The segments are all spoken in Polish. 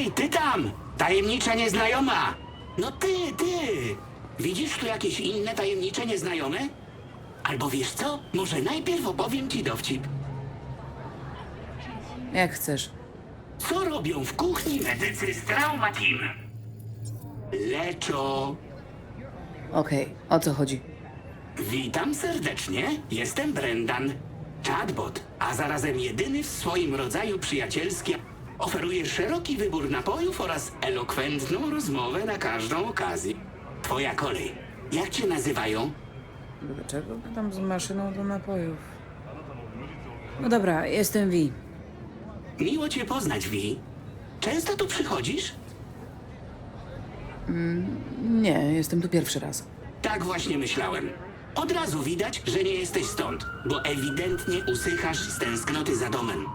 Hej, ty tam! Tajemnicza nieznajoma! No ty, ty! Widzisz tu jakieś inne tajemnicze nieznajome? Albo wiesz co? Może najpierw opowiem ci dowcip. Jak chcesz. Co robią w kuchni medycy z Trauma Team? Leczą. Okej, o co chodzi? Witam serdecznie, jestem Brendan. Chatbot, a zarazem jedyny w swoim rodzaju przyjacielski. Oferuje szeroki wybór napojów oraz elokwentną rozmowę na każdą okazję. Twoja kolej. Jak cię nazywają? Dlaczego tam z maszyną do napojów? No dobra, jestem Vi. Miło cię poznać, Vi. Często tu przychodzisz? Nie, jestem tu pierwszy raz. Tak właśnie myślałem. Od razu widać, że nie jesteś stąd, bo ewidentnie usychasz z tęsknoty za domem.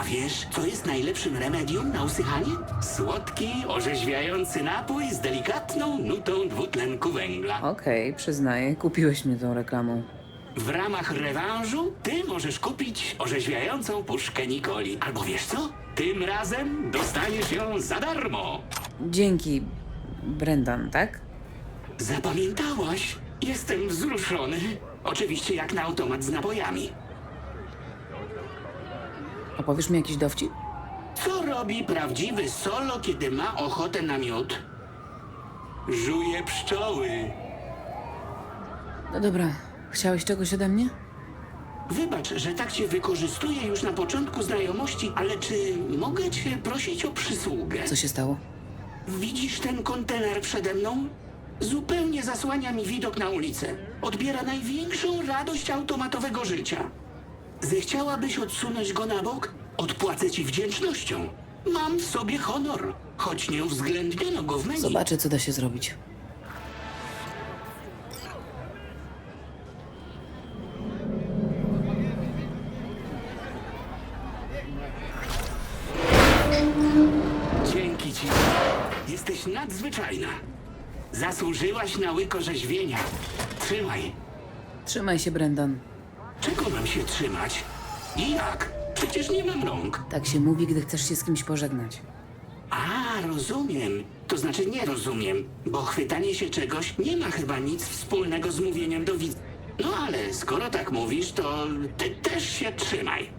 A wiesz, co jest najlepszym remedium na usychanie? Słodki, orzeźwiający napój z delikatną nutą dwutlenku węgla. Okej, przyznaję, kupiłeś mnie tą reklamą. W ramach rewanżu ty możesz kupić orzeźwiającą puszkę Nikoli. Albo wiesz co? Tym razem dostaniesz ją za darmo. Dzięki, Brendan, tak? Zapamiętałaś? Jestem wzruszony. Oczywiście jak na automat z napojami. Opowiesz mi jakiś dowcip? Co robi prawdziwy solo, kiedy ma ochotę na miód? Żuje pszczoły. No dobra, chciałeś czegoś ode mnie? Wybacz, że tak cię wykorzystuję już na początku znajomości, ale czy mogę cię prosić o przysługę? Co się stało? Widzisz ten kontener przede mną? Zupełnie zasłania mi widok na ulicę. Odbiera największą radość automatowego życia. Zechciałabyś odsunąć go na bok? Odpłacę ci wdzięcznością. Mam w sobie honor, choć nie uwzględniono go w menu. Zobaczę, co da się zrobić. Dzięki ci. Jesteś nadzwyczajna. Zasłużyłaś na łyko rzeźwienia. Trzymaj. Trzymaj się, Brendan. Czego mam się trzymać? I jak? Przecież nie mam rąk. Tak się mówi, gdy chcesz się z kimś pożegnać. A, rozumiem. To znaczy nie rozumiem, bo chwytanie się czegoś nie ma chyba nic wspólnego z mówieniem do widza. No ale skoro tak mówisz, to ty też się trzymaj.